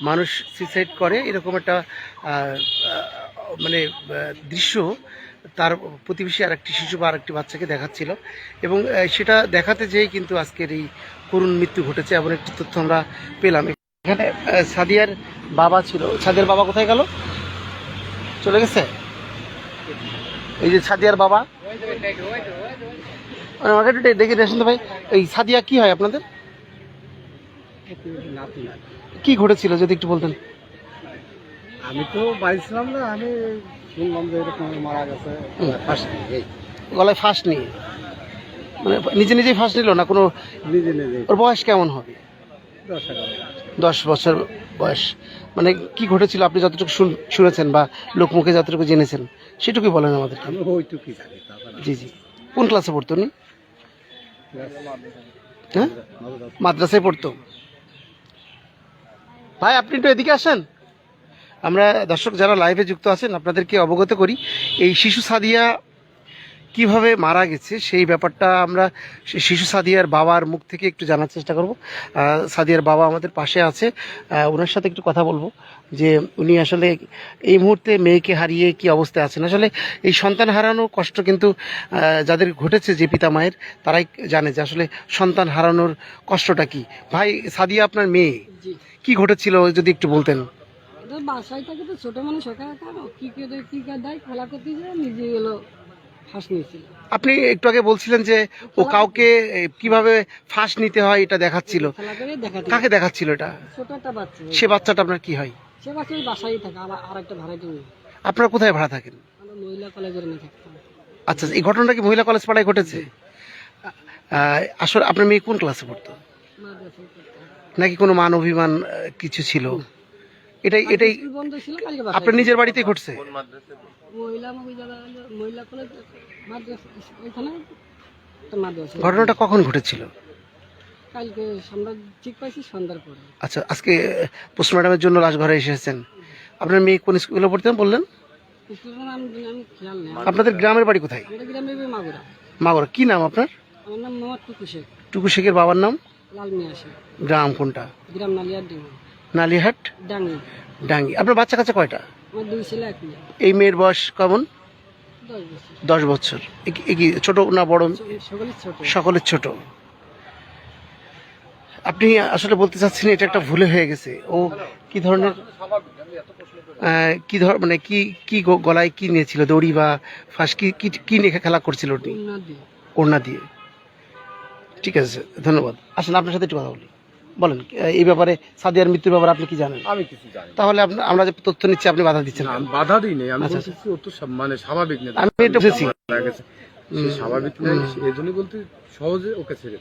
মানুষ সুইসাইড করে এরকম একটা মানে দৃশ্য তার প্রতিবেশী আর একটি শিশু বা আরেকটি বাচ্চাকে দেখাচ্ছিল এবং সেটা দেখাতে যেয়ে কিন্তু আজকের এই করুণ মৃত্যু ঘটেছে এমন একটি তথ্য আমরা পেলাম এখানে সাদিয়ার বাবা ছিল সাদিয়ার বাবা কোথায় গেল চলে গেছে এই যে সাদিয়ার বাবা মানে আমাকে একটু দেখে দেখেন তো ভাই এই সাদিয়া কি হয় আপনাদের কি ঘটেছিল যদি একটু বলতেন? আমি তো বাড়ি ছিলাম না আমি শুনলাম যে এরকম মারা গেছে গলায় ফাঁস নিয়ে মানে নিজে নিজেই ফাঁস নিল না কোনো নিজে নিজে ওর বয়স কেমন হবে? দশ বছর। বয়স। মানে কি ঘটেছিল? আপনি যতটুকু শুন- শুনেছেন বা লোকমুখে যতটুকু জেনেছেন সেটুকুই বলেন আমাদেরকে ওইটুকুই জানি জি জি। কোন ক্লাসে পড়তো উনি? হ্যাঁ? মাদ্রাসায় পড়তো? ভাই, আপনি একটু এদিকে আসেন। আমরা দর্শক যারা লাইভে যুক্ত আছেন, আপনাদেরকে অবগত করি, এই শিশু সাদিয়া কীভাবে মারা গেছে সেই ব্যাপারটা আমরা শিশু সাদিয়ার বাবার মুখ থেকে একটু জানার চেষ্টা করব। সাদিয়ার বাবা আমাদের পাশে আছে। ওনার সাথে একটু কথা বলব যে উনি আসলে এই মুহূর্তে মেয়েকে হারিয়ে কি অবস্থায় আছেন। আসলে এই সন্তান হারানোর কষ্ট কিন্তু যাদের ঘটেছে যে পিতা মায়ের তারাই জানে যে আসলে সন্তান হারানোর কষ্টটা কি। ভাই সাদিয়া আপনার মেয়ে কি ঘটেছিল যদি একটু বলতেন? বাসায় থাকে তো ছোট মানুষ সকালে কি কি দেয়? খেলা করতে যায় নিজে এলো ফাঁস নিয়েছিল। আপনি একটু আগে বলছিলেন যে ও কাউকে কীভাবে ফাঁস নিতে হয় এটা দেখাচ্ছিল। কাকে দেখাচ্ছিল এটা? সে বাচ্চাটা আপনার কি হয়? সে বাচ্চা বাসায় থাকে আর একটা নেই আপনারা কোথায় ভাড়া থাকেন? মহিলা কলেজের আচ্ছা এই ঘটনাটা কি মহিলা কলেজ পাড়ায় ঘটেছে? আসলে আপনার মেয়ে কোন ক্লাসে পড়তো? নাকি কোনো মান অভিমান কিছু ছিল? এটাই এটাই বন্ধ ছিল কালকে বাসায় আপনার নিজের বাড়িতেই ঘটছে? মহিলা মহিলা মহিলা কলেজ মাদ্রাসা ওইখানে একটা মাদ্রাসা। ঘটনাটা কখন ঘটেছিল? কালকে আমরা ঠিক পাইছি সন্ধ্যার পরে। আচ্ছা আজকে পোস্টমর্টমের জন্য লাশ ঘরে এসেছেন। আপনার মেয়ে কোন স্কুলে পড়তেন বললেন? স্কুলের নাম আমি খেয়াল নেই। আপনাদের গ্রামের বাড়ি কোথায়? আমাদের গ্রামে ওই মাগুরা। মাগর। কি নাম আপনার? আমার নাম মোহাম্মদ টুকু শেখ। টুকু শেখের বাবার নাম? লাল মিয়া শেখ। গ্রাম কোনটা? গ্রাম নালিয়ার ডিম। নালিহাট? ডাঙ্গি। ডাঙ্গি। আপনার বাচ্চা কাচ্চা কয়টা? আমার দুই ছেলে এক মেয়ে। এই মেয়ের বয়স কেমন? দশ বছর। এ কি- ছোট না বড়? সকলের ছোট। আপনি আসলে বলতে চাচ্ছেন এটা একটা ভুলে হয়ে গেছে। ও কি ধরনের কি ধর মানে কি কি গলায় কি নিয়েছিল? দড়ি বা ফাঁস কি কি- নিয়ে খেলা করছিল ওটি ওড়না দিয়ে। ঠিক আছে ধন্যবাদ। আসলে আপনার সাথে একটু কথা বলি। বলেন এই ব্যাপারে সাদিয়ার মৃত্যুর ব্যাপারে আপনি কি জানেন? আমি কিছু জানি তাহলে আমরা যে তথ্য নিচ্ছি আপনি বাধা দিচ্ছেন না, বাধা দিই নেই আমি আচ্ছা, বলতেছি ও তো মানে স্বাভাবিক না। আমি এটা। সে স্বাভাবিক নেই এই জন্য বলতে সহজে ওকে ছেড়ে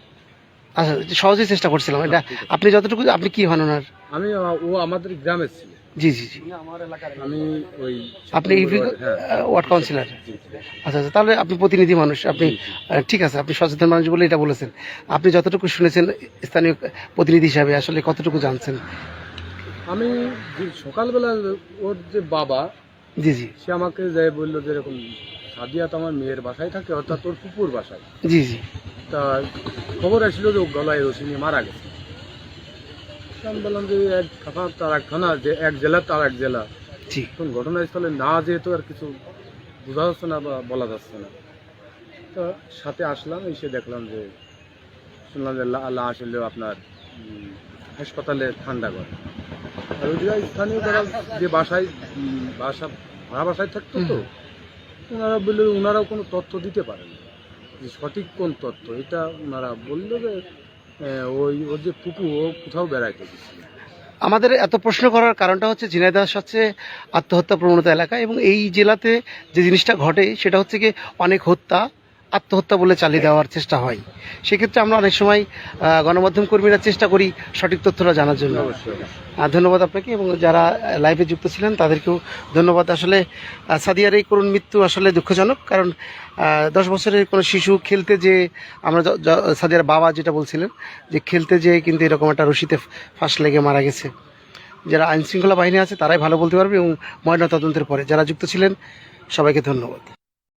আচ্ছা সহজেই চেষ্টা করছিলাম। এটা আপনি যতটুকু আপনি কি হন ওনার? আমি ও আমাদের গ্রামের ছিল। জি জি জি। আমি ওই আপনি হ্যাঁ। Ward councillor. আচ্ছা আচ্ছা তাহলে আপনি প্রতিনিধি মানুষ আপনি ঠিক আছে আপনি সচেতন মানুষ বলে এটা বলেছেন। আপনি যতটুকু শুনেছেন স্থানীয় প্রতিনিধি হিসাবে আসলে কতটুকু জানছেন? আমি সকালবেলা ওর যে বাবা জি জি। সে আমাকে যাই বলল যে এরকম সাদিয়া তো আমার মেয়ের বাসায় থাকে অর্থাৎ তোর পুকুর বাসায়। জি জি। তা খবর আসলো যে গলায় রশি নিয়ে মারা গেছে। আমি বললাম যে এক থানা তার এক থানা যে এক জেলা তার এক জেলা। জি। এখন ঘটনাস্থলে না যেহেতু আর কিছু বোঝা যাচ্ছে না বা বলা যাচ্ছে না। তো সাথে আসলাম এসে দেখলাম যে শুনলাম যে লাশ হলেও আপনার হাসপাতালে ঠান্ডা করে আর ওই জায়গায় স্থানীয় তারা যে বাসায় বাসা ভাড়া বাসায় থাকতো তো ওনারা বলল ওনারাও কোনো তথ্য দিতে পারেন। যে সঠিক কোন তথ্য? এটা ওনারা বলল যে ওই, ওর যে পুকু ও কোথাও বেড়াইতে আমাদের এত প্রশ্ন করার কারণটা হচ্ছে ঝিনাইদহ হচ্ছে আত্মহত্যা প্রবণতা এলাকা এবং এই জেলাতে যে জিনিসটা ঘটে সেটা হচ্ছে কি অনেক হত্যা আত্মহত্যা বলে চালিয়ে দেওয়ার চেষ্টা হয়। সেক্ষেত্রে আমরা অনেক সময় গণমাধ্যম কর্মীরা চেষ্টা করি সঠিক তথ্যটা জানার জন্য। ধন্যবাদ আপনাকে এবং যারা লাইভে যুক্ত ছিলেন তাদেরকেও ধন্যবাদ। আসলে সাদিয়ার এই করুণ মৃত্যু আসলে দুঃখজনক কারণ দশ বছরের কোনো শিশু খেলতে যে আমরা সাদিয়ার বাবা যেটা বলছিলেন যে খেলতে যে কিন্তু এরকম একটা রশিতে ফাঁস লেগে মারা গেছে। যারা আইনশৃঙ্খলা বাহিনী আছে তারাই ভালো বলতে পারবে এবং ময়না তদন্তের পরে। যারা যুক্ত ছিলেন সবাইকে ধন্যবাদ।